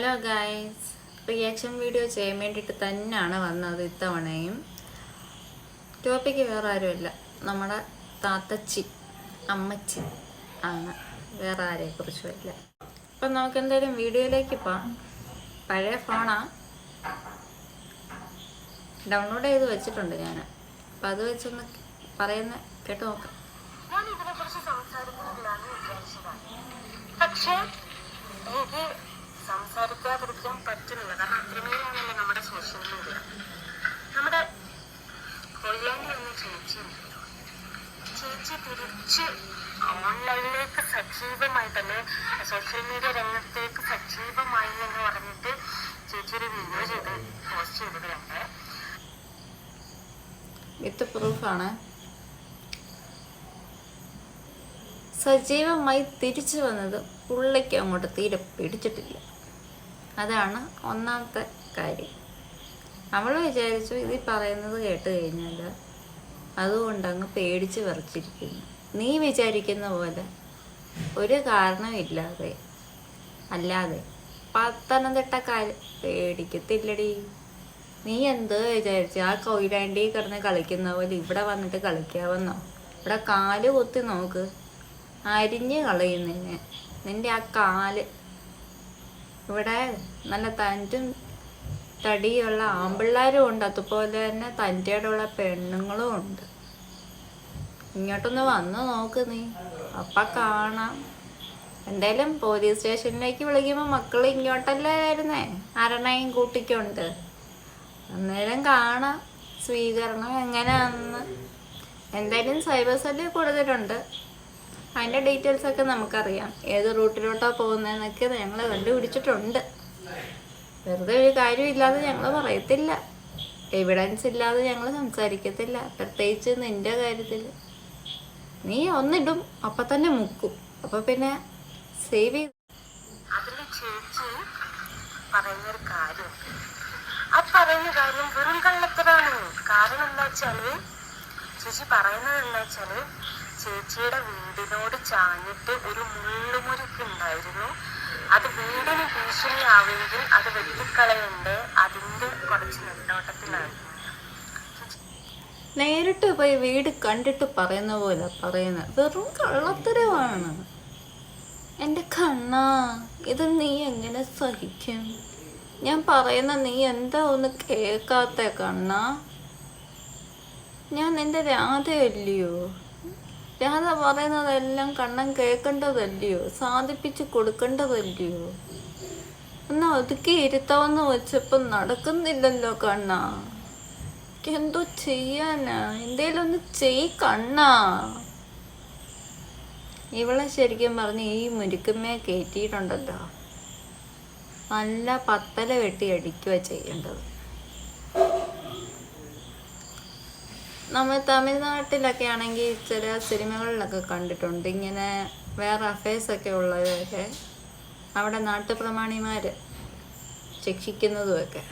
Hello guys reaction video ചെയ്യാൻ വേണ്ടിയിട്ട് തന്നെയാണ് വന്നത് ഇത്തവണയും. ടോപ്പിക്ക് വേറെ ആരുമില്ല. നമ്മുടെ താത്തച്ചി അമ്മച്ചി ആണ്. വേറെ ആരെയും കുറിച്ചുമില്ല അപ്പം നമുക്ക് എന്തായാലും വീഡിയോയിലേക്ക് പോവാം. പഴയ ഫോണാ ഡൗൺലോഡ് ചെയ്ത് വെച്ചിട്ടുണ്ട് ഞാൻ അപ്പം അത് വെച്ചൊന്ന് പറയുന്ന കേട്ട് നോക്കാം. പക്ഷേ സംസാരിക്കാതിരിക്കാൻ പറ്റുന്നില്ല. കാരണം അത്രമേലാണല്ലോ നമ്മുടെ സോഷ്യൽ മീഡിയ നമ്മുടെ കൊല്ലാണ്ടി എന്ന ചേച്ചി. ചേച്ചി തിരിച്ച് ഓൺലൈനിലേക്ക് സജീവമായി തന്നെ സോഷ്യൽ മീഡിയ രംഗത്തേക്ക് സജീവമായി എന്ന് പറഞ്ഞിട്ട് ചേച്ചി ഒരു വീഡിയോ ചെയ്ത് പോസ്റ്റ് ചെയ്തത് കണ്ടേ വിത്ത് പ്രൂഫാണ് സജീവമായി തിരിച്ചു വന്നത് പുള്ളിക്ക് അങ്ങോട്ട് തീരെ പിടിച്ചിട്ടില്ല. അതാണ് ഒന്നാമത്തെ കാര്യം. അവൾ വിചാരിച്ചു ഇത് പറയുന്നത് കേട്ട് കഴിഞ്ഞാൽ അതുകൊണ്ട് അങ്ങ് പേടിച്ച് വിറച്ചിരിക്കുന്നു നീ വിചാരിക്കുന്ന പോലെ ഒരു കാരണമില്ലാതെ അല്ലാതെ പത്തനംതിട്ട കാര്യം പേടിക്കത്തില്ലടി. നീ എന്ത് വിചാരിച്ചു? ആ കൊയിലാണ്ടി കിടന്ന് കളിക്കുന്ന പോലെ ഇവിടെ വന്നിട്ട് കളിക്കാവുന്നോ? ഇവിടെ കാൽ കൊത്തി നോക്ക്. അരിഞ്ഞ് കളയും നിന്നെ. നിന്റെ ആ കാൽ ഇവിടെ നല്ല തന്റും തടിയുള്ള ആമ്പിള്ളേരും ഉണ്ട്. അതുപോലെ തന്നെ തന്റെയുള്ള പെണ്ണുങ്ങളും ഉണ്ട്. ഇങ്ങോട്ടൊന്ന് വന്ന് നോക്ക് നീ. അപ്പ കാണാം. എന്തായാലും പോലീസ് സ്റ്റേഷനിലേക്ക് വിളിക്കുമ്പോൾ മക്കൾ ഇങ്ങോട്ടല്ലേ വരുന്നേ? അരണയും കൂട്ടിക്കൊണ്ട്. അന്നേരം കാണാം. സ്വീകരണം എങ്ങനെയാണെന്ന്. എന്തായാലും സൈബർ സെല്ലിൽ കൊടുത്തിട്ടുണ്ട് അതിന്റെ ഡീറ്റെയിൽസ് ഒക്കെ നമുക്കറിയാം. ഏത് റൂട്ടിലോട്ടാണ് പോകുന്നതെന്നൊക്കെ ഞങ്ങൾ കണ്ടുപിടിച്ചിട്ടുണ്ട്. വെറുതെ ഒരു കാര്യമില്ലാതെ ഞങ്ങൾ പറയത്തില്ല. എവിഡൻസ് ഇല്ലാതെ ഞങ്ങൾ സംസാരിക്കത്തില്ല. പ്രത്യേകിച്ച് നിന്റെ കാര്യത്തിൽ നീ ഒന്നിടും അപ്പം തന്നെ മുക്കും. അപ്പം പിന്നെ സേവ് ചെയ്ത് അതിൽ ചേച്ചി പറയുന്നൊരു കാര്യം. ആ പറയുന്ന കാര്യം വെറും കള്ളത്തരാണ്. കാരണം എന്താ വെച്ചാൽ ചേച്ചി പറയുന്നത് എന്താ വെച്ചാൽ ചേച്ചിയുടെ വീടിനോട് ചാഞ്ഞിട്ട് ഒരു മുള്ളുമുരുക്ക് ഉണ്ടായിരുന്നു. അത് വീടിന് ഭീഷണിയാവുമെങ്കിൽ അത് വെട്ടിക്കളയുണ്ട്? അതിന്റെ കുറച്ച് നെട്ടോട്ടത്തിലാണ്. നേരിട്ട് പോയി വീട് കണ്ടിട്ട് പറയുന്ന പോലെ പറയുന്ന വെറും കള്ളത്തരമാണ്. എന്റെ കണ്ണാ ഇത് നീ എങ്ങനെ സഹിക്കും? ഞാൻ പറയുന്ന നീ എന്താ ഒന്ന് കേൾക്കാത്ത കണ്ണാ? ഞാൻ നിന്റെ രാധയല്ലയോ? രാധ പറയുന്നതെല്ലാം കണ്ണൻ കേൾക്കേണ്ടതല്ലയോ? സാധിപ്പിച്ച് കൊടുക്കേണ്ടതല്ലയോ? ഒന്ന് ഒതുക്കി ഇരുത്താമെന്ന് വെച്ചപ്പം നടക്കുന്നില്ലല്ലോ കണ്ണ. എന്തോ ചെയ്യാനാ? എന്തേലും ഒന്ന് ചെയ് കണ്ണാ. ഇവളെ ശരിക്കും പറഞ്ഞ് ഈ മുരുക്കമ്മയെ കയറ്റിയിട്ടുണ്ടല്ലോ നല്ല പത്തല വെട്ടി അടിക്കുക ചെയ്യേണ്ടത്. നമ്മൾ തമിഴ്നാട്ടിലൊക്കെ ആണെങ്കിൽ ചില സിനിമകളിലൊക്കെ കണ്ടിട്ടുണ്ട്. ഇങ്ങനെ വേറെ അഫയേഴ്സ് ഒക്കെ ഉള്ളവരൊക്കെ അവിടെ നാട്ടുപ്രമാണിമാർ ശിക്ഷിക്കുന്നതുമൊക്കെ.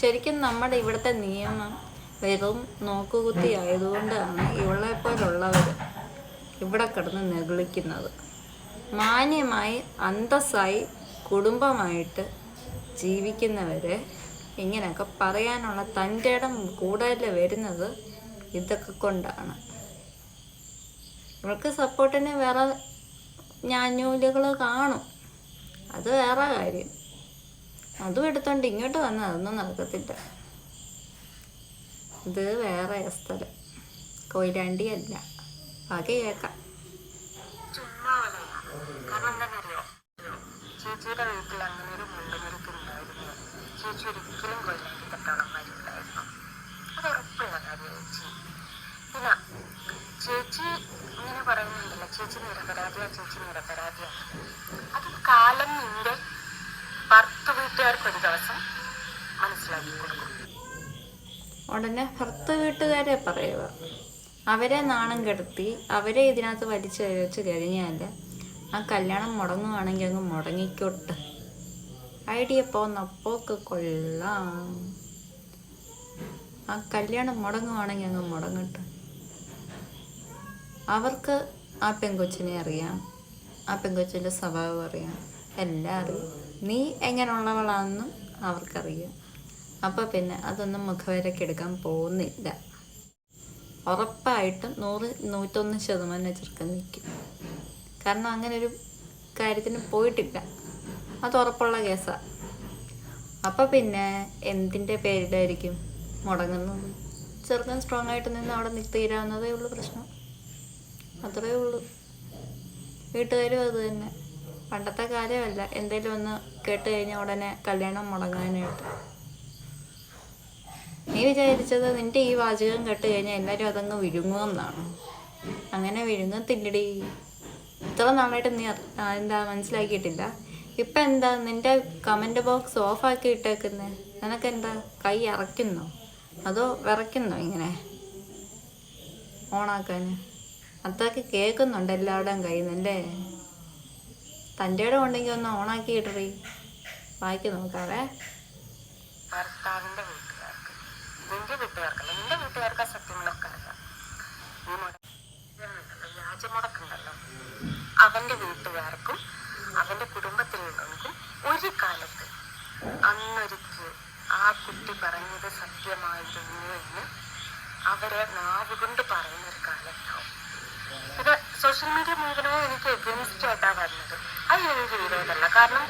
ശരിക്കും നമ്മുടെ ഇവിടുത്തെ നിയമം വെറും നോക്കുകുത്തി ആയതുകൊണ്ടാണ് ഇവളെ പോലുള്ളവർ ഇവിടെ കിടന്ന് നെഗളിക്കുന്നത്. മാന്യമായി അന്തസ്സായി കുടുംബമായിട്ട് ജീവിക്കുന്നവരെ ഇങ്ങനെയൊക്കെ പറയാനുള്ള തന്റെ ഇടം കൂടുതൽ വരുന്നത്. ഇതൊക്കെ കൊണ്ടാണ്. ഇവൾക്ക് സപ്പോർട്ടിന് വേറെ ഞാഞ്ഞൂലുകൾ കാണും. അത് വേറെ കാര്യം. അതും എടുത്തോണ്ട് ഇങ്ങോട്ട് വന്നാൽ അതൊന്നും നടക്കത്തില്ല. ഇത് വേറെ സ്ഥലം. കൊയിലാണ്ടി അല്ല ബാക്കി കേൾക്കാം ചേച്ചിയുടെ വീട്ടിൽ അങ്ങനെ ഒരു മുള്ളുമുരുക്ക് ഉണ്ടായിരുന്നു. ചേച്ചി ഒരിക്കലും കൊല്ലാണ്ടി തട്ടാളന്മാരുണ്ടായിരുന്നു അത് ഉറപ്പുള്ള കാര്യം ചേച്ചി പിന്നെ ചേച്ചി ഇങ്ങനെ പറയുന്നുണ്ടല്ലോ ചേച്ചി നിരപരാധിയാ ചേച്ചി നിരപരാധിയാ അത് കാലം നിന്റെ ഭർത്ത ദിവസം മനസ്സിലാക്കി കൊടുക്കും ഉടനെ ഭർത്ത വീട്ടുകാരെ പറയുക. അവരെ നാണം കെടുത്തി അവരെ ഇതിനകത്ത് വലിച്ചു വെച്ച് കഴിഞ്ഞാൽ ആ കല്യാണം മുടങ്ങുവാണെങ്കിൽ അങ്ങ് മുടങ്ങിക്കോട്ട്. ഐഡിയ പോന്നപ്പോക്ക് കൊള്ളാം. ആ കല്യാണം മുടങ്ങുവാണെങ്കിൽ അങ്ങ് മുടങ്ങട്ടെ. അവർക്ക് ആ പെങ്കൊച്ചിനെ അറിയാം. ആ പെങ്കൊച്ചിന്റെ സ്വഭാവം അറിയാം. എല്ലാം അറിയാം നീ എങ്ങനെയുള്ളവളാണെന്നും അവർക്കറിയാം. അപ്പോൾ പിന്നെ അതൊന്നും മുഖവരക്കെടുക്കാൻ പോകുന്നില്ല. ഉറപ്പായിട്ടും നൂറ് നൂറ്റൊന്ന് ശതമാനം ചെറുക്കൻ നിൽക്കും. കാരണം അങ്ങനെ ഒരു കാര്യത്തിന് പോയിട്ടില്ല. അത് ഉറപ്പുള്ള കേസാണ് അപ്പോൾ പിന്നെ എന്തിന്റെ പേരിലായിരിക്കും മുടങ്ങുന്നത്? ചെറുക്കൻ സ്ട്രോങ് ആയിട്ട് നിന്ന് അവിടെ നിൽത്തീരാവുന്നതേ ഉള്ളൂ പ്രശ്നം. അത്രേ ഉള്ളൂ. വീട്ടുകാരും അത് തന്നെ. പണ്ടത്തെ കാര്യമല്ല. എന്തെങ്കിലും ഒന്ന് കേട്ട് കഴിഞ്ഞാൽ ഉടനെ കല്യാണം മുടങ്ങാനായിട്ട്. നീ വിചാരിച്ചത് നിന്റെ ഈ വാചകം കേട്ട് കഴിഞ്ഞാൽ എല്ലാവരും അതങ്ങ് വിഴുങ്ങുമെന്നാണ് അങ്ങനെ വിഴുങ്ങത്തില്ലടി. ഇത്ര നാളായിട്ട് നീ എന്താ മനസ്സിലാക്കിയിട്ടില്ല? ഇപ്പം എന്താ നിന്റെ കമന്റ് ബോക്സ് ഓഫാക്കി ഇട്ടേക്കുന്നേ? നിനക്കെന്താ കൈ ഇറക്കുന്നോ അതോ വിറയ്ക്കുന്നോ ഇങ്ങനെ? ഓണാക്കാൻ അത്രയ്ക്ക് കേൾക്കുന്നുണ്ട് എല്ലാവരുടെയും കയ്യിൽ നിന്നല്ലേ തന്റെ ഇടം ഉണ്ടെങ്കിൽ ഒന്ന് ഓണാക്കി ഇടറി വായിക്ക് നോക്കാവേ അവന്റെ വീട്ടുകാർക്കും അവന്റെ കുടുംബത്തിലുള്ളവർക്കും ഒരു കാലത്ത് അന്നൊരിക്കൽ ആ കുട്ടി പറഞ്ഞത് സത്യമായിരുന്നു എന്ന് അവരെ നാവുകൊണ്ട് പറയുന്ന ഒരു കാലത്താവും ഇത് സോഷ്യൽ മീഡിയ മുഴുവനും എനിക്ക് എഗൻസ്റ്റ് ആയിട്ടാണ് വരുന്നത്. അത് എനിക്ക് വിരോധമല്ല കാരണം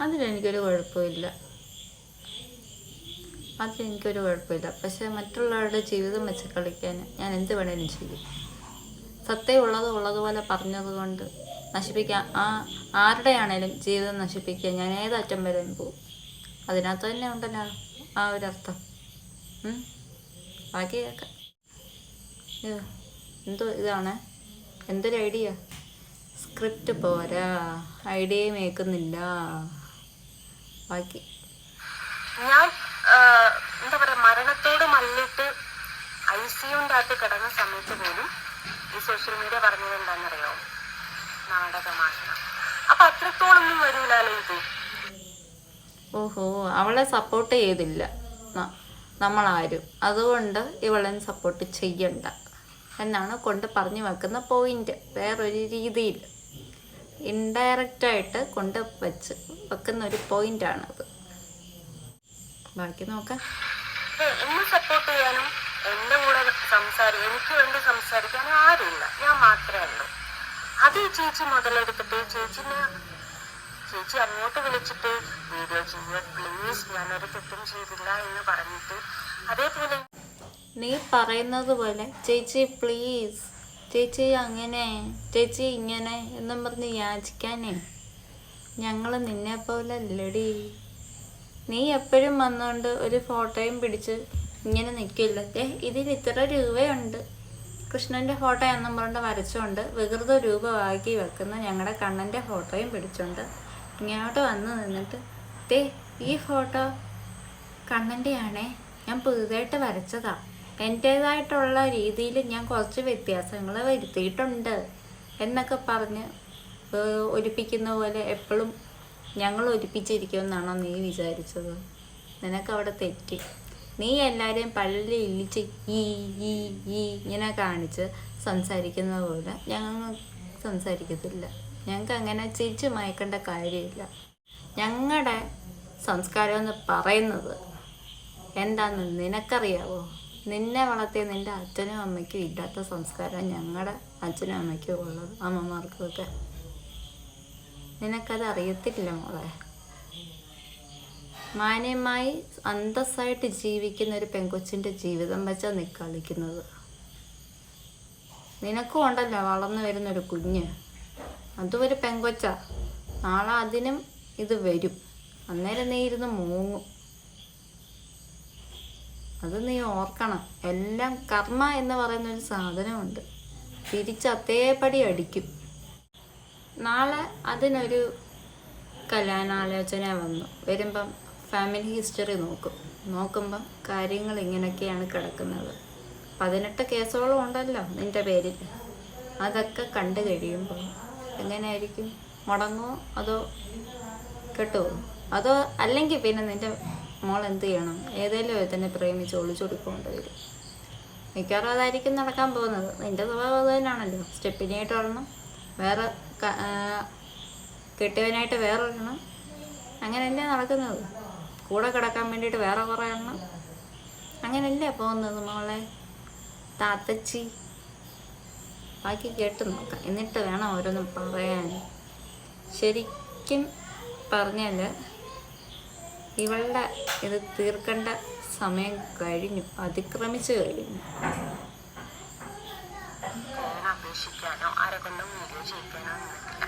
അതിലെനിക്കൊരു കുഴപ്പമില്ല. അതിലെനിക്കൊരു കുഴപ്പമില്ല. പക്ഷെ മറ്റുള്ളവരുടെ ജീവിതം വെച്ച് കളിക്കാൻ ഞാൻ എന്ത് വേണേലും ചെയ്യും. സത്യം ഉള്ളത് ഉള്ളതുപോലെ പറഞ്ഞത് കൊണ്ട് നശിപ്പിക്കാൻ ആ ആരുടെയാണേലും ജീവിതം നശിപ്പിക്കാൻ ഞാൻ ഏതറ്റം വരെ പോകും? അതിനകത്ത് തന്നെ ഉണ്ടല്ലോ ആ ഒരു അർത്ഥം ഉം. ബാക്കി കേൾക്കാം. എന്തോ ഇതാണ്? എന്തൊരു ഐഡിയ? സ്ക്രിപ്റ്റ് പോരാ. ഐഡിയ മേക്കുന്നില്ല. ബാക്കി. ഞാൻ എന്താ പറയാ മരണത്തോട് മല്ലിട്ട് ഐ സിയുന്റെ അകത്ത് കിടന്ന സമയത്ത് പോലും ഈ സോഷ്യൽ മീഡിയ പറഞ്ഞത് എന്താണെന്നറിയോ? നാടകമാണ് അപ്പൊ അത്രത്തോളൊന്നും വരൂലല്ലോ ഇത്? ഓഹോ അവളെ സപ്പോർട്ട് ചെയ്തില്ല. നമ്മളാരും. അതുകൊണ്ട് ഇവളെ സപ്പോർട്ട് ചെയ്യണ്ട. എന്നാണ് കൊണ്ട് പറഞ്ഞു വെക്കുന്ന പോയിന്റ് വേറൊരു രീതിയിൽ ഇൻഡയറക്റ്റായിട്ട് കൊണ്ട് വെച്ച് വെക്കുന്ന ഒരു പോയിന്റാണത് ബാക്കി നോക്കാം. എന്നെ സപ്പോർട്ട് ചെയ്യാനും എന്റെ കൂടെ സംസാരി എനിക്ക് വേണ്ടി സംസാരിക്കാൻ ആരുമില്ല. ഞാൻ മാത്രമേ ഉള്ളൂ. അത് ചേച്ചി മുതലെടുത്തിട്ട് ചേച്ചിനെ ചേച്ചി അങ്ങോട്ട് വിളിച്ചിട്ട് വീഡിയോ ചെയ്യുക പ്ലീസ് ഞാനൊരു തെറ്റും ചെയ്തില്ല എന്ന് പറഞ്ഞിട്ട് അതേപോലെ നീ പറയുന്നത് പോലെ ചേച്ചി പ്ലീസ് ചേച്ചി അങ്ങനെ ചേച്ചി ഇങ്ങനെ എന്നും പറഞ്ഞ് യാചിക്കാനേ. ഞങ്ങൾ നിന്നെ പോലെ അല്ലടി നീ എപ്പോഴും വന്നുകൊണ്ട് ഒരു ഫോട്ടോയും പിടിച്ച് ഇങ്ങനെ നിൽക്കില്ല ഏ ഇതിൽ ഇത്ര രൂപയുണ്ട്. കൃഷ്ണന്റെ ഫോട്ടോ എന്നും പറഞ്ഞ് വരച്ചുകൊണ്ട് വികൃത രൂപമാക്കി വെക്കുന്ന ഞങ്ങളുടെ കണ്ണന്റെ ഫോട്ടോയും പിടിച്ചുകൊണ്ട് ഇങ്ങോട്ട് വന്ന് നിന്നിട്ട് ദേ ഈ ഫോട്ടോ കണ്ണന്റെയാണേ ഞാൻ പുതുതായിട്ട് വരച്ചതാ. എന്റേതായിട്ടുള്ള രീതിയിൽ ഞാൻ കുറച്ച് വ്യത്യാസങ്ങൾ വരുത്തിയിട്ടുണ്ട് എന്നൊക്കെ പറഞ്ഞ് ഒരുപ്പിക്കുന്ന പോലെ എപ്പോഴും ഞങ്ങൾ ഒലിപ്പിച്ചിരിക്കുമെന്നാണോ നീ വിചാരിച്ചത്? നിനക്ക് അവിടെ തെറ്റി. നീ എല്ലാവരെയും പള്ളി ഇല്ലിച്ച് ഈ ഈ ഈ ഇങ്ങനെ കാണിച്ച് സംസാരിക്കുന്നത് പോലെ ഞങ്ങൾ സംസാരിക്കത്തില്ല. ഞങ്ങൾക്ക് അങ്ങനെ ചിരിച്ച് മയക്കേണ്ട കാര്യമില്ല. ഞങ്ങളുടെ സംസ്കാരം എന്ന് പറയുന്നത് എന്താണെന്ന് നിനക്കറിയാവോ? നിന്നെ വളർത്തിയ നിന്റെ അച്ഛനും അമ്മയ്ക്കും ഇല്ലാത്ത സംസ്കാരം ഞങ്ങളുടെ അച്ഛനും അമ്മയ്ക്കും ഉള്ളത് അമ്മമാർക്കും ഒക്കെ നിനക്കത് അറിയത്തില്ല മോളെ. മാന്യമായി അന്തസ്സായിട്ട് ജീവിക്കുന്ന ഒരു പെങ്കൊച്ചിന്റെ ജീവിതം വെച്ചാൽ നീ കളിക്കുന്നത്. നിനക്കും ഉണ്ടല്ലോ വളർന്നു വരുന്നൊരു കുഞ്ഞ്. അതും ഒരു പെങ്കൊച്ച നാളെ അതിനും ഇത് വരും. അന്നേരം നീ ഇരുന്ന് മൂങ്ങും. അത് നീ ഓർക്കണം. എല്ലാം കർമ്മ എന്ന് പറയുന്ന ഒരു സാധനമുണ്ട്. തിരിച്ച് അതേപടി അടിക്കും. നാളെ അതിനൊരു കല്യാണാലോചന വന്നു. വരുമ്പം ഫാമിലി ഹിസ്റ്ററി നോക്കും. നോക്കുമ്പം കാര്യങ്ങൾ ഇങ്ങനെയൊക്കെയാണ് കിടക്കുന്നത്. പതിനെട്ട് കേസുകളും ഉണ്ടല്ലോ നിന്റെ പേരിൽ. അതൊക്കെ കണ്ടു കഴിയുമ്പോൾ എങ്ങനെയായിരിക്കും? മുടങ്ങോ അതോ കേട്ടോ അതോ അല്ലെങ്കിൽ പിന്നെ നിന്റെ മോൾ എന്ത് ചെയ്യണം ഏതെങ്കിലും ഒരുത്തനെ പ്രേമിച്ച് ഒളിച്ചു കൊടുക്കേണ്ടി വരും. മിക്കവാറും അതായിരിക്കും നടക്കാൻ പോകുന്നത്. നിന്റെ സ്വഭാവം അത് തന്നെയാണല്ലോ. സ്റ്റെപ്പിനായിട്ട് ഒരെണ്ണം വേറെ കെട്ടിയവനായിട്ട് വേറെ ഒരെണ്ണം അങ്ങനെയല്ലേ നടക്കുന്നത്. കൂടെ കിടക്കാൻ വേണ്ടിയിട്ട് വേറെ കുറേ എണ്ണം. അങ്ങനെയല്ലേ പോകുന്നത് മോളെ? താത്തച്ചി. ബാക്കി കേട്ട് നോക്കാം. എന്നിട്ട് വേണം ഓരോന്നും പറയാൻ. ശരിക്കും പറഞ്ഞാൽ ഇവളുടെ ഇത് തീർക്കേണ്ട സമയം കഴിഞ്ഞു. അതിക്രമിച്ചു കഴിഞ്ഞു. അപേക്ഷിക്കാനോ ആരെ കൊണ്ടും വീഡിയോ ചെയ്യിക്കാനോ നിന്നിട്ടില്ല.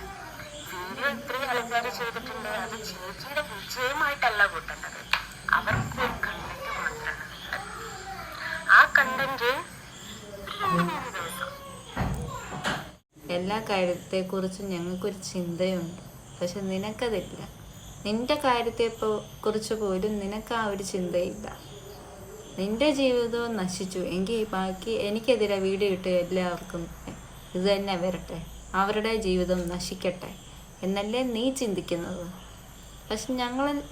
വീഡിയോ ഇത്രയും ആൾക്കാർ ചെയ്തിട്ടുണ്ട്. അത് ചേച്ചിയുടെ വിജയമായിട്ടല്ല കൂട്ടേണ്ടത്. അവർക്ക് ഒരു കണ്ടന്റ് മാത്രമാണ് ആ കണ്ടന്റ് രണ്ട് മൂന്ന് ദിവസം. എല്ലാ കാര്യത്തെക്കുറിച്ചും ഞങ്ങൾക്കൊരു ചിന്തയുണ്ട്. പക്ഷെ നിനക്കതില്ല. നിന്റെ കാര്യത്തെ കുറിച്ച് പോലും നിനക്ക് ആ ഒരു ചിന്തയില്ല. നിന്റെ ജീവിതവും നശിച്ചു. എങ്കിൽ ബാക്കി എനിക്കെതിരെ വീഡിയോ ഇട്ട് എല്ലാവർക്കും ഇത് തന്നെ വരട്ടെ. അവരുടെ ജീവിതം നശിക്കട്ടെ എന്നല്ലേ നീ ചിന്തിക്കുന്നത്? പക്ഷെ ഞങ്ങൾ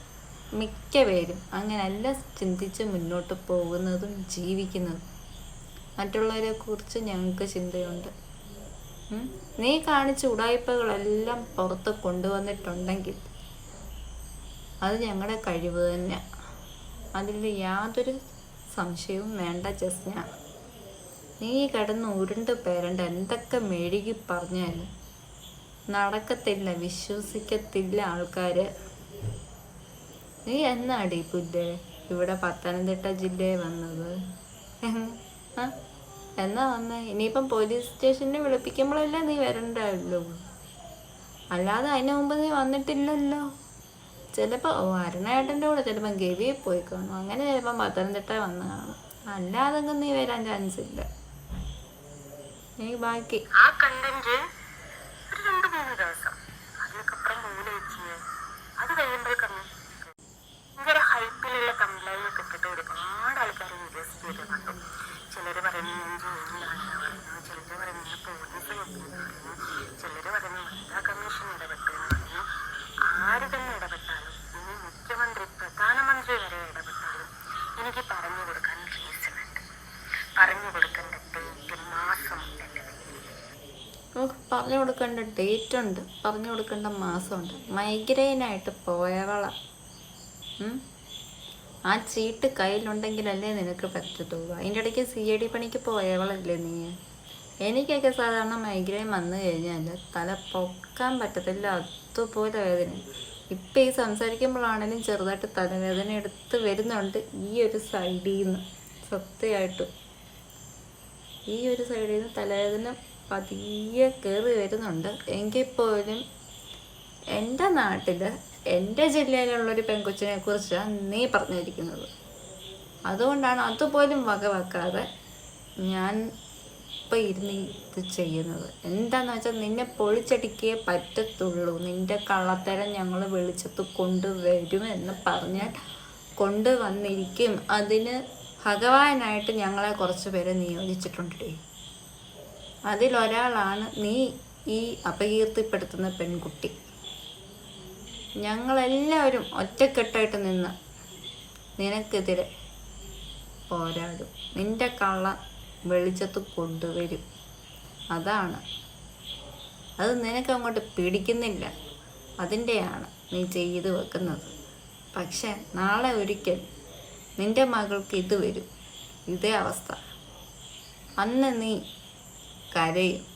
മിക്ക പേരും അങ്ങനെയല്ല ചിന്തിച്ച് മുന്നോട്ട് പോകുന്നതും ജീവിക്കുന്നതും. മറ്റുള്ളവരെ കുറിച്ച് ഞങ്ങൾക്ക് ചിന്തയുണ്ട്. നീ കാണിച്ച ഉടായ്പകളെല്ലാം പുറത്ത് കൊണ്ടുവന്നിട്ടുണ്ടെങ്കിൽ അത് ഞങ്ങളുടെ കഴിവ് തന്നെ അതിൽ യാതൊരു സംശയവും വേണ്ട ജസ്ന. നീ കിടന്ന് ഉരുണ്ട് പേരണ്ട് എന്തൊക്കെ മെഴുകി പറഞ്ഞാലും. നടക്കത്തില്ല വിശ്വസിക്കത്തില്ല ആൾക്കാര്. നീ എന്നാടി പുല്ലേ? ഇവിടെ പത്തനംതിട്ട ജില്ലയിൽ വന്നത്. എന്നാ വന്നേ? ഇനിയിപ്പം പോലീസ് സ്റ്റേഷനിൽ വിളിപ്പിക്കുമ്പോഴല്ലേ നീ വരണ്ടല്ലോ അല്ലാതെ അതിന് മുമ്പ് നീ വന്നിട്ടില്ലല്ലോ. ചിലപ്പോൾ അരുണേട്ടന്റെ കൂടെ ചിലപ്പം ഗവിയിൽ പോയി കാണും അങ്ങനെ ചിലപ്പം പത്തനംതിട്ട വന്ന് കാണും അല്ലാതെ നീ വരാൻ ചാൻസ് ഇല്ല നീ ബാക്കി ആ കണ്ടന്റ് രണ്ട് മൂന്ന് ദിവസം ഞാൻ ജയിലിലാണ് പറഞ്ഞു ചിലർ പറയുന്നു പോലീസ് നോക്കിയെന്ന് പറഞ്ഞു ചിലർ പറയുന്നു വനിതാ കമ്മീഷൻ ഇടപെട്ടെന്ന് പറഞ്ഞു ആര് തന്നെ ഇടപെട്ടാലും ഇനി മുഖ്യമന്ത്രി പ്രധാനമന്ത്രി വരെ ഇടപെട്ടാലും എനിക്ക് പറഞ്ഞു കൊടുക്കാൻ റീസൺ ഉണ്ട് പറഞ്ഞു കൊടുക്കേണ്ട ഡേറ്റ് മാസം എന്റെ നമുക്ക് പറഞ്ഞു കൊടുക്കേണ്ട ഡേറ്റ് ഉണ്ട് പറഞ്ഞു കൊടുക്കേണ്ട മാസമുണ്ട് മൈഗ്രെയിനായിട്ട് പോയവള? ആ ചീട്ട് കയ്യിലുണ്ടെങ്കിലല്ലേ നിനക്ക് പറ്റത്തുള്ളൂ. അതിന്റെ ഇടയ്ക്ക് സി ഐ ഡി പണിക്ക് പോയവളല്ലേ നീ? എനിക്കൊക്കെ സാധാരണ മൈഗ്രെയിൻ വന്നു കഴിഞ്ഞാൽ തല പൊക്കാൻ പറ്റത്തില്ല അതുപോലെ വേദന ഇപ്പം ഈ സംസാരിക്കുമ്പോഴാണെങ്കിലും ചെറുതായിട്ട് തലവേദന എടുത്ത് വരുന്നുണ്ട് ഈ ഒരു സൈഡിൽ നിന്ന് സത്യമായിട്ടും. ഈ ഒരു സൈഡിൽ നിന്ന് തലവേദന പതിയെ കയറി വരുന്നുണ്ട്. എങ്കിൽ പോലും എന്റെ നാട്ടിൽ എന്റെ ജില്ലയിലുള്ളൊരു പെൺകൊച്ചിനെ കുറിച്ചാണ് നീ പറഞ്ഞിരിക്കുന്നത്. അതുകൊണ്ടാണ് അതുപോലും വകവെക്കാതെ ഞാൻ ഇപ്പം ഇരുന്ന് ഇത് ചെയ്യുന്നത്. എന്താന്ന് വെച്ചാൽ നിന്നെ പൊളിച്ചടിക്കേ പറ്റത്തുള്ളൂ. നിന്റെ കള്ളത്തരം ഞങ്ങൾ വെളിച്ചത്ത് കൊണ്ടുവരും എന്ന് പറഞ്ഞാൽ കൊണ്ടുവന്നിരിക്കും. അതിന് ഭഗവാനായിട്ട് ഞങ്ങളെ കുറച്ച് പേരെ നിയോഗിച്ചിട്ടുണ്ട് അതിലൊരാളാണ് നീ ഈ അപകീർത്തിപ്പെടുത്തുന്ന പെൺകുട്ടി. ഞങ്ങളെല്ലാവരും ഒറ്റക്കെട്ടായിട്ട് നിന്ന് നിനക്കെതിരെ പോരാടും. നിന്റെ കള്ള വെളിച്ചത്ത് കൊണ്ടുവരും. അതാണ്. അത് നിനക്ക് അങ്ങോട്ട് പിടിക്കുന്നില്ല. അതിന്റെയാണ് നീ ചെയ്തു വെക്കുന്നത്. പക്ഷെ നാളെ ഒരിക്കൽ നിന്റെ മകൾക്ക് ഇത് വരും. ഇതേ അവസ്ഥ. അന്ന് നീ കരയും.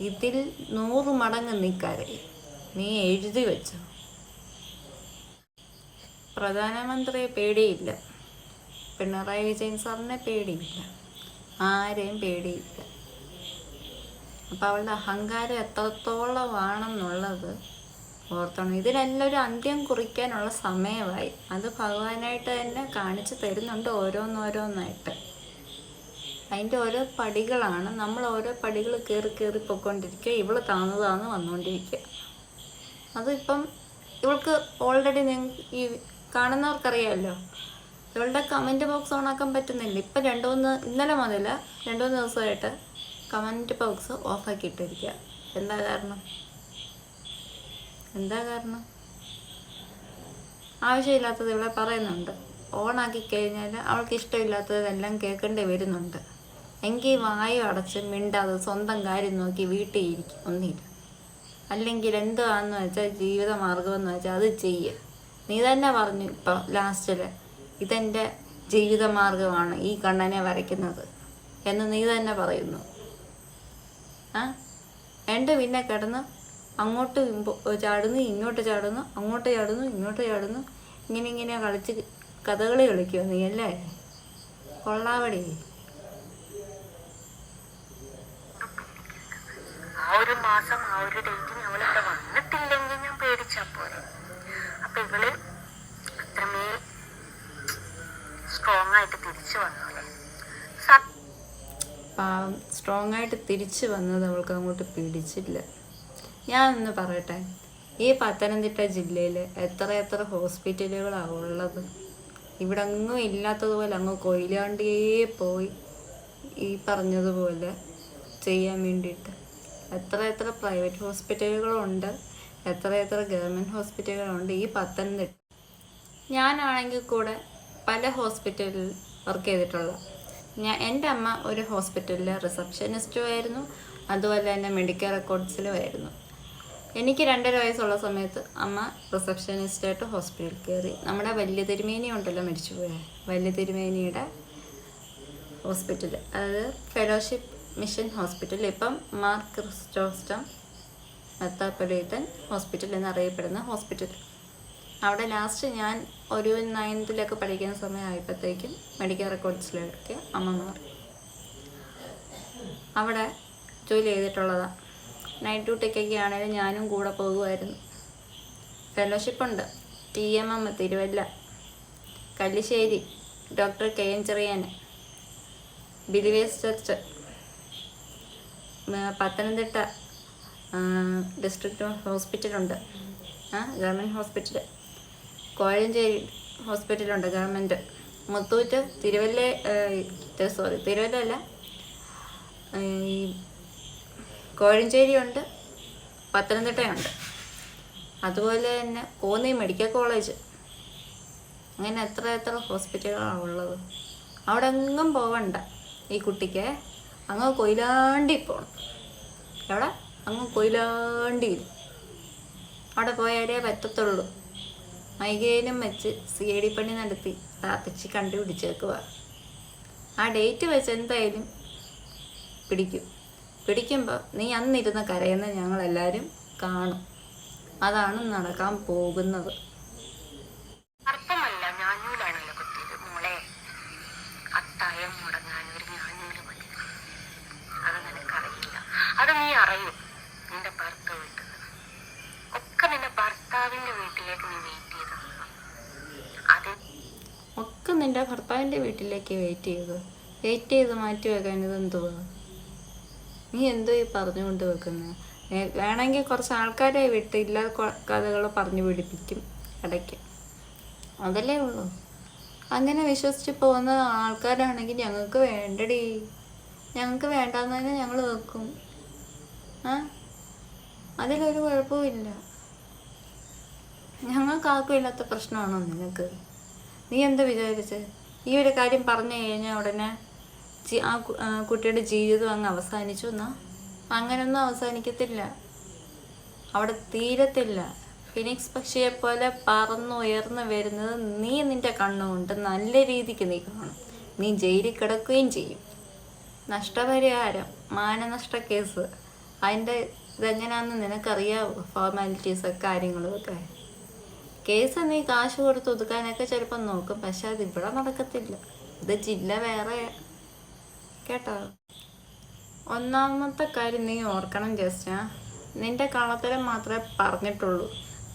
ഇതിൽ നൂറ് മടങ്ങ് നീ കരയും. നീ എഴുതി വെച്ചോ. പ്രധാനമന്ത്രിയെ പേടിയില്ല. പിണറായി വിജയൻ സാറിനെ പേടിയില്ല. ആരെയും പേടിയില്ല. അപ്പം അവളുടെ അഹങ്കാരം എത്രത്തോളമാണെന്നുള്ളത് ഓർത്തണം. ഇതിനെല്ലാം ഒരു അന്ത്യം കുറിക്കാനുള്ള സമയമായി. അത് ഭഗവാനായിട്ട് തന്നെ കാണിച്ചു തരുന്നുണ്ട് ഓരോന്നോരോന്നായിട്ട്. അതിന്റെ ഓരോ പടികളാണ്. നമ്മൾ ഓരോ പടികൾ കയറി കയറി പൊയ്ക്കൊണ്ടിരിക്കുക. ഇവൾ താന്ന് താന്ന് വന്നുകൊണ്ടിരിക്കുക അതിപ്പം ഇവൾക്ക് ഓൾറെഡി നിങ്ങൾ ഈ കാണുന്നവർക്കറിയാമല്ലോ. ഇവളുടെ കമന്റ് ബോക്സ് ഓൺ ആക്കാൻ പറ്റുന്നില്ല. ഇപ്പം രണ്ടു മൂന്ന് ഇന്നലെ മുതൽ രണ്ടു മൂന്ന് ദിവസമായിട്ട് കമന്റ് ബോക്സ് ഓഫാക്കിയിട്ടിരിക്കുക എന്താ കാരണം? എന്താ കാരണം? ആവശ്യമില്ലാത്തത് ഇവിടെ പറയുന്നുണ്ട്. ഓണാക്കി കഴിഞ്ഞാൽ അവൾക്ക് ഇഷ്ടമില്ലാത്തതെല്ലാം കേൾക്കേണ്ടി വരുന്നുണ്ട്. എങ്കിൽ വായു അടച്ച് മിണ്ടാതെ സ്വന്തം കാര്യം നോക്കി വീട്ടിൽ ഇരിക്കും. ഒന്നില്ല അല്ലെങ്കിൽ എന്താണെന്ന് വെച്ചാൽ ജീവിത മാർഗമെന്ന് വെച്ചാൽ അത് ചെയ്യുക നീ തന്നെ പറഞ്ഞു ഇപ്പം ലാസ്റ്റിൽ ഇതെന്റെ ജീവിതമാർഗമാണ് ഈ കണ്ണനെ വരയ്ക്കുന്നത് എന്ന് നീ തന്നെ പറയുന്നു. ആ? എന്റെ പിന്നെ കിടന്ന് അങ്ങോട്ട് ചാടുന്നു ഇങ്ങോട്ട് ചാടുന്നു അങ്ങോട്ട് ചാടുന്നു ഇങ്ങോട്ട് ചാടുന്നു. ഇങ്ങനെ ഇങ്ങനെ കളിച്ച് കഥകളി കളിക്കുമോ നീ അല്ലേ? കൊള്ളാവടി. ആ ഒരു മാസം ആ ഒരു ഡേറ്റിന് അവൾ വന്നിട്ടില്ലെങ്കിൽ ഞാൻ പേടിച്ചാ പോലെ അപ്പൊ ഇവൾ അത്രമേൽ സ്ട്രോങ് ആയിട്ട് തിരിച്ചു വന്നു സ്ട്രോങ് ആയിട്ട് തിരിച്ചു വന്നത് അവൾക്ക് അങ്ങോട്ട് പിടിച്ചില്ല. ഞാൻ ഒന്ന് പറയട്ടെ ഈ പത്തനംതിട്ട ജില്ലയിൽ എത്ര എത്ര ഹോസ്പിറ്റലുകളാണ് ഉള്ളത്? ഇവിടെ അങ്ങും ഇല്ലാത്തതുപോലെ അങ്ങ് കൊയിലാണ്ടേ പോയി ഈ പറഞ്ഞതുപോലെ ചെയ്യാൻ വേണ്ടിയിട്ട്. എത്ര എത്ര പ്രൈവറ്റ് ഹോസ്പിറ്റലുകളുണ്ട് എത്ര എത്ര ഗവൺമെന്റ് ഹോസ്പിറ്റലുകളുണ്ട് ഈ പത്തനംതിട്ട. ഞാനാണെങ്കിൽ കൂടെ പല ഹോസ്പിറ്റലിൽ വർക്ക് ചെയ്തിട്ടുള്ള ഞാൻ എന്റെ അമ്മ ഒരു ഹോസ്പിറ്റലിലെ റിസപ്ഷനിസ്റ്റും ആയിരുന്നു. അതുപോലെ തന്നെ മെഡിക്കൽ റെക്കോർഡ്സിലും ആയിരുന്നു. എനിക്ക് രണ്ടര വയസ്സുള്ള സമയത്ത് അമ്മ റിസപ്ഷനിസ്റ്റായിട്ട് ഹോസ്പിറ്റലിൽ കയറി. നമ്മുടെ വലിയ തിരുമേനി ഉണ്ടല്ലോ മരിച്ചു പോയത് വലിയ തിരുമേനിയുടെ ഹോസ്പിറ്റൽ. അതായത് ഫെലോഷിപ്പ് മിഷൻ ഹോസ്പിറ്റൽ. ഇപ്പം മാർ ക്രിസ്റ്റോസ്റ്റം മെത്താപ്പൊലീത്തൻ ഹോസ്പിറ്റൽ എന്നറിയപ്പെടുന്ന ഹോസ്പിറ്റൽ. അവിടെ ലാസ്റ്റ് ഞാൻ ഒരു നയൻത്തിലൊക്കെ പഠിക്കുന്ന സമയമായപ്പോഴത്തേക്കും മെഡിക്കൽ റെക്കോർഡ്സിലേക്ക് അമ്മ മാറി അവിടെ ജോലി ചെയ്തിട്ടുള്ളതാണ് നൈറ്റ് ഡ്യൂട്ടിക്കൊക്കെ ആണെങ്കിലും ഞാനും കൂടെ പോകുമായിരുന്നു. ഫെലോഷിപ്പ് ഉണ്ട്. T M M Thiruvalla Kallissery doctor K N Cherian believers church Pathanamthitta district ഹോസ്പിറ്റലുണ്ട് ഗവൺമെന്റ് ഹോസ്പിറ്റൽ കോഴഞ്ചേരി ഹോസ്പിറ്റലുണ്ട് ഗവൺമെന്റ് മുത്തൂറ്റ് തിരുവല്ല സോറി തിരുവല്ല അല്ല. ഈ കോഴഞ്ചേരി ഉണ്ട് പത്തനംതിട്ടയുണ്ട്. അതുപോലെ തന്നെ കോന്നി മെഡിക്കൽ കോളേജ്. അങ്ങനെ എത്ര എത്ര ഹോസ്പിറ്റലുകളാണ് ഉള്ളത്. അവിടെ എങ്ങും പോവണ്ട ഈ കുട്ടിക്ക്. അങ്ങ് കൊയിലാണ്ടി പോകണം എവിടെ? അങ്ങ് കൊയിലാണ്ടിയിൽ. അവിടെ പോയാലേ പറ്റത്തുള്ളൂ. മൈകേനും വെച്ച് സി ഐ ഡി പണി നടത്തി. താത്തച്ചി കണ്ടുപിടിച്ചേക്കുക ആ ഡേറ്റ് വെച്ച് എന്തായാലും പിടിക്കും. പിടിക്കുമ്പോൾ നീ അന്നിരുന്ന് കരയുന്ന ഞങ്ങളെല്ലാവരും കാണും. അതാണ് നടക്കാൻ പോകുന്നത് അർത്ഥമല്ല ഞാഞ്ഞൂലാണല്ലോ കുത്തിയത് മോളെ അത്തായം മുടങ്ങാൻ ഒരു ഞാഞ്ഞൂൽ മതി അത് നിനക്കറിയില്ല അത് നീ അറിയും നിന്റെ ഭർത്ത വീട്ടിൽ നിന്ന് ഒക്കെ നിന്റെ ഭർത്താവിന്റെ വീട്ടിലേക്ക് നീ വെയിറ്റ് ചെയ്ത് നിന്നു അത് ഒക്കെ ഭർത്താവിന്റെ വീട്ടിലേക്ക് വെയിറ്റ് ചെയ്തു. വെയിറ്റ് ചെയ്ത് മാറ്റി വെക്കാൻ ഇതെന്തുവാ നീ എന്തോ ഈ പറഞ്ഞുകൊണ്ട് വെക്കുന്നത് വേണമെങ്കിൽ കുറച്ച് ആൾക്കാരെ വിട്ട് ഇല്ല കഥകൾ പറഞ്ഞു പിടിപ്പിക്കും ഇടയ്ക്ക്. അതല്ലേ ഉള്ളൂ. അങ്ങനെ വിശ്വസിച്ച് പോകുന്ന ആൾക്കാരാണെങ്കിൽ ഞങ്ങൾക്ക് വേണ്ടടി. ഞങ്ങൾക്ക് വേണ്ടാന്ന് തന്നെ ഞങ്ങൾ വെക്കും. ആ? അതിലൊരു കുഴപ്പമില്ല ഞങ്ങൾക്ക് ആർക്കും ഇല്ലാത്ത പ്രശ്നമാണോ നിനക്ക്? നീ എന്താ വിചാരിച്ചത് ഈ ഒരു കാര്യം പറഞ്ഞു കഴിഞ്ഞാൽ ഉടനെ ആ കുട്ടിയുടെ ജീവിതം അങ്ങ് അവസാനിച്ചു എന്നാ. അങ്ങനൊന്നും അവസാനിക്കത്തില്ല. അവിടെ തീരത്തില്ല. ഫിനിക്സ് പക്ഷിയെ പോലെ പറന്നുയർന്നു വരുന്നത് നീ നിന്റെ കണ്ണുകൊണ്ട് നല്ല രീതിക്ക് നീ കാണും. നീ ജയിലിൽ കിടക്കുകയും ചെയ്യും. നഷ്ടപരിഹാരം മാനനഷ്ട കേസ്. അതിന്റെ ഇതെങ്ങനെയാണെന്ന് നിനക്കറിയാവോ? ഫോർമാലിറ്റീസ് കാര്യങ്ങളും ഒക്കെ കേസ് നീ കാശ് കൊടുത്ത് ഒതുക്കാനൊക്കെ ചിലപ്പോൾ നോക്കും. പക്ഷെ അത് ഇവിടെ നടക്കത്തില്ല. ഇത് ജില്ല വേറെ. കേട്ടോ? ഒന്നാമത്തെ കാര്യം നീ ഓർക്കണം ജസ്റ്റ് നിന്റെ കള്ളത്തരം മാത്രമേ പറഞ്ഞിട്ടുള്ളൂ.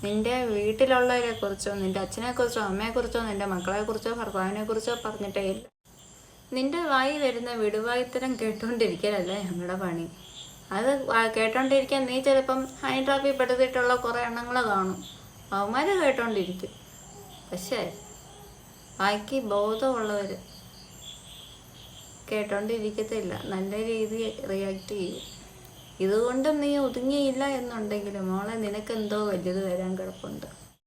നിന്റെ വീട്ടിലുള്ളവരെ കുറിച്ചോ നിന്റെ അച്ഛനെ കുറിച്ചോ അമ്മയെ കുറിച്ചോ നിന്റെ മക്കളെ കുറിച്ചോ ഭർത്താവിനെ കുറിച്ചോ പറഞ്ഞിട്ടേ ഇല്ല. നിന്റെ വായി വരുന്ന വിടുവായിത്തരം കേട്ടുകൊണ്ടിരിക്കലല്ലേ ഞങ്ങളുടെ പണി. അത് കേട്ടോണ്ടിരിക്കാൻ നീ ചിലപ്പം ഹൈ ട്രാഫിൽ പെടുത്തിയിട്ടുള്ള കുറേ എണ്ണങ്ങൾ കാണും. അവന്മാർ കേട്ടോണ്ടിരിക്കും. പക്ഷേ ബാക്കി ബോധമുള്ളവർ കേട്ടോണ്ടിരിക്കത്തില്ല. നല്ല രീതിയിൽ റിയാക്ട് ചെയ്യും. ഇതുകൊണ്ടും നീ ഒതുങ്ങിയില്ല എന്നുണ്ടെങ്കിൽ മോളെ നിനക്കെന്തോ വലിയത് വരാൻ കിടപ്പുണ്ട്.